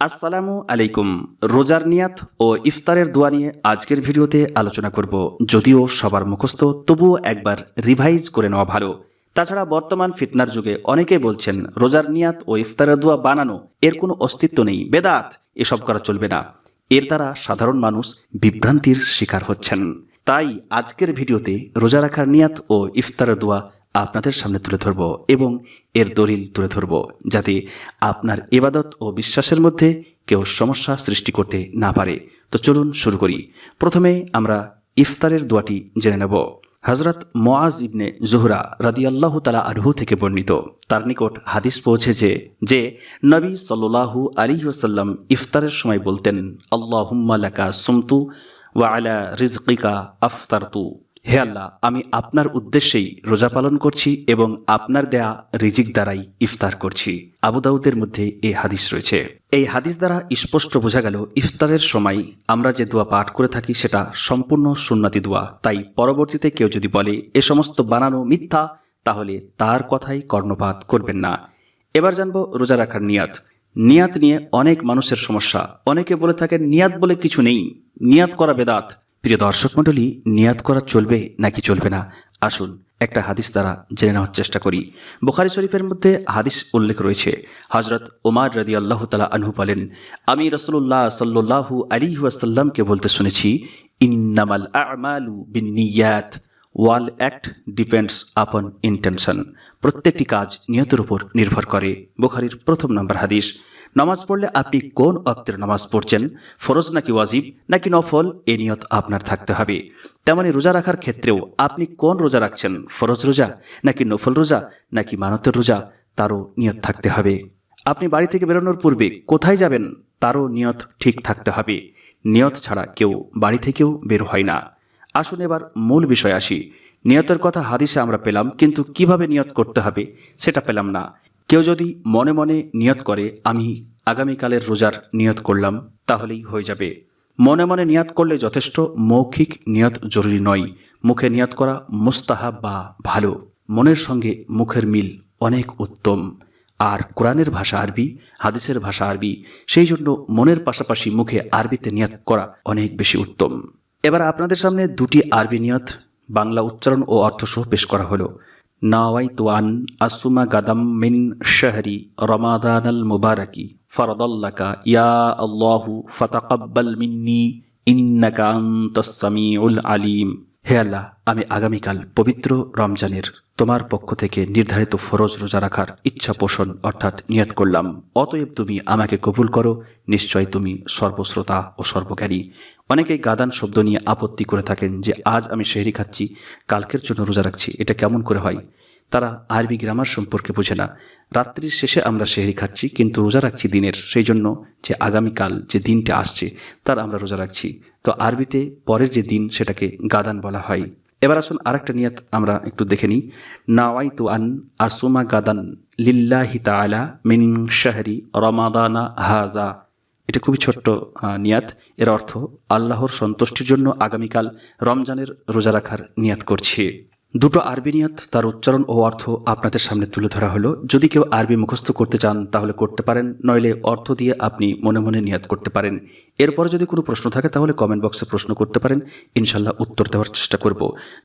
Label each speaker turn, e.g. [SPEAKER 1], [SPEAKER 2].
[SPEAKER 1] আসসালামু আলাইকুম। রোজার নিয়াত ও ইফতারের দোয়া নিয়ে আজকের ভিডিওতে আলোচনা করব। যদিও সবার মুখস্থ, তবুও একবার রিভাইজ করে নেওয়া ভালো। তাছাড়া বর্তমান ফিতনার যুগে অনেকেই বলছেন, রোজার নিয়াত ও ইফতারের দোয়া বানানো, এর কোনো অস্তিত্ব নেই, বেদাত, এসব করা চলবে না। এর দ্বারা সাধারণ মানুষ বিভ্রান্তির শিকার হচ্ছেন। তাই আজকের ভিডিওতে রোজা রাখার নিয়াত ও ইফতারের দোয়া আপনাদের সামনে তুলে ধরব এবং এর দলিল তুলে ধরব যাতে আপনার ইবাদত ও বিশ্বাসের মধ্যে কেউ সমস্যা সৃষ্টি করতে না পারে। তো চলুন শুরু করি। প্রথমে আমরা ইফতারের দোয়াটি জেনে নেব। হজরত মোয়াজ ইবনে জোহরা রাদিয়াল্লাহ তালা আরহু থেকে বর্ণিত। তার নিকট হাদিস পৌঁছেছে যে নবী সাল্লাহু আলী ওসাল্লাম ইফতারের সময় বলতেন, আল্লাহুম্মা লাকা সুমতু ওয়া আলা রিজকিকা আফতারতু। হে আল্লাহ, আমি আপনার উদ্দেশ্যেই রোজা পালন করছি এবং আপনার দেয়া রিজিক দ্বারাই ইফতার করছি। আবু দাউদের মধ্যে এই হাদিস রয়েছে। এই হাদিস দ্বারা স্পষ্ট বোঝা গেল, ইফতারের সময় আমরা যে দোয়া পাঠ করে থাকি সেটা সম্পূর্ণ সুন্নাতি দোয়া। তাই পরবর্তীতে কেউ যদি বলে, এ সমস্ত বানানো মিথ্যা তাহলে তার কথাই কর্ণপাত করবেন না। এবার জানব রোজা রাখার নিয়াত। নিয়াত নিয়ে অনেক মানুষের সমস্যা। অনেকে বলে থাকেন, নিয়াত বলে কিছু নেই। নিয়াত করা বেদাত। প্রিয় দর্শক মণ্ডলী নিয়াত করা চলবে নাকি চলবে না? আসুন, একটা হাদিস দ্বারা জেনে নেওয়ার চেষ্টা করি। বুখারি শরীফের মধ্যে হাদিস উল্লেখ রয়েছে। হজরত ওমার রদি আল্লাহ তালা আনহু বলেন, আমি রসুল্লাহ সাল্লু আলী ওয়াসাল্লামকে বলতে শুনেছি, ইন্নামাল আমালু বিনিয়াত ওয়াল অ্যাক্ট ডিপেন্ডস আপন ইন্টেনশন প্রত্যেকটি কাজ নিয়তের উপর নির্ভর করে। বুখারির প্রথম নম্বর হাদিস, নামাজ পড়লে আপনি কোন অক্তের নামাজ পড়ছেন? ফরজ নাকি ওয়াজিব? নাকি নফল? এ নিয়ত আপনার থাকতে হবে। তেমনি রোজা রাখার ক্ষেত্রেও আপনি কোন রোজা রাখছেন? ফরজ রোজা? নাকি নফল রোজা? নাকি মানতের রোজা? তারও নিয়ত থাকতে হবে। আপনি বাড়ি থেকে বেরোনোর পূর্বে কোথায় যাবেন? তারও নিয়ত ঠিক থাকতে হবে। নিয়ত ছাড়া কেউ বাড়ি থেকেও বের হয় না। আসুন এবার মূল বিষয় আসি। নিয়তের কথা হাদিসে আমরা পেলাম, কিন্তু কীভাবে নিয়ত করতে হবে সেটা পেলাম না। কেউ যদি মনে মনে নিয়ত করে, আমি আগামীকালের রোজার নিয়ত করলাম তাহলেই হয়ে যাবে। মনে মনে নিয়াত করলে যথেষ্ট মৌখিক নিয়ত জরুরি নয়। মুখে নিয়ত করা মুস্তাহাব বা ভালো। মনের সঙ্গে মুখের মিল অনেক উত্তম। আর কোরআনের ভাষা আরবি, হাদিসের ভাষা আরবি, সেই জন্য মনের পাশাপাশি মুখে আরবিতে নিয়াত করা অনেক বেশি উত্তম। এবার আপনাদের সামনে দুটি আরবি নিয়ত, বাংলা উচ্চারণ ও অর্থসহ পেশ করা হলো। নাওয়াই তোয়ান আসুমা গাদাম মিন শাহরি রমাদান আল মুবারকি, ফরদাল্লাকা, ইয়া আল্লাহু ফাতাকাব্বাল মিন্নি, ইন্নাকা আনতাস সামিউল আলিম। হে আল্লাহ, আমি আগামীকাল পবিত্র রমজানের তোমার পক্ষ থেকে নির্ধারিত ফরজ রোজা রাখার ইচ্ছা পোষণ অর্থাৎ নিয়ত করলাম। অতএব তুমি আমাকে কবুল করো, নিশ্চয় তুমি সর্বশ্রোতা ও সর্বজ্ঞানী। অনেকেই গাদান শব্দ নিয়ে আপত্তি করে থাকেন যে, আজ আমি শেহরি খাচ্ছি, কালকের জন্য রোজা রাখছি, এটা কেমন করে হয়? তারা আরবি গ্রামার সম্পর্কে বোঝে না। রাত্রির শেষে আমরা শেহরি খাচ্ছি, কিন্তু রোজা রাখছি দিনের। সেই জন্য যে আগামীকাল যে দিনটা আসছে, তার আমরা রোজা রাখছি। তো আরবিতে পরের যে দিন সেটাকে গাদান বলা হয়। এবার আসুন আরেকটা নিয়াত আমরা একটু দেখে নিই। নাওয়াই তু আন আসুমা গাদান লিল্লাহি তাআলা মিন শাহরি রমাদানা হাজা। এটা খুবই ছোট্ট নিয়াত। এর অর্থ আল্লাহর সন্তুষ্টির জন্য আগামীকাল রমজানের রোজা রাখার নিয়াত করছি। দুটো আরবি নিয়ত, তার উচ্চারণ ও অর্থ আপনাদের সামনে তুলে ধরা হলো। যদি কেউ আরবি মুখস্থ করতে চান, তাহলে করতে পারেন, নইলে অর্থ দিয়ে আপনি মনে মনে নিয়াত করতে পারেন। এরপর যদি কোনো প্রশ্ন থাকে, তাহলে কমেন্ট বক্সে প্রশ্ন করতে পারেন। ইনশাল্লাহ উত্তর দেওয়ার চেষ্টা করব।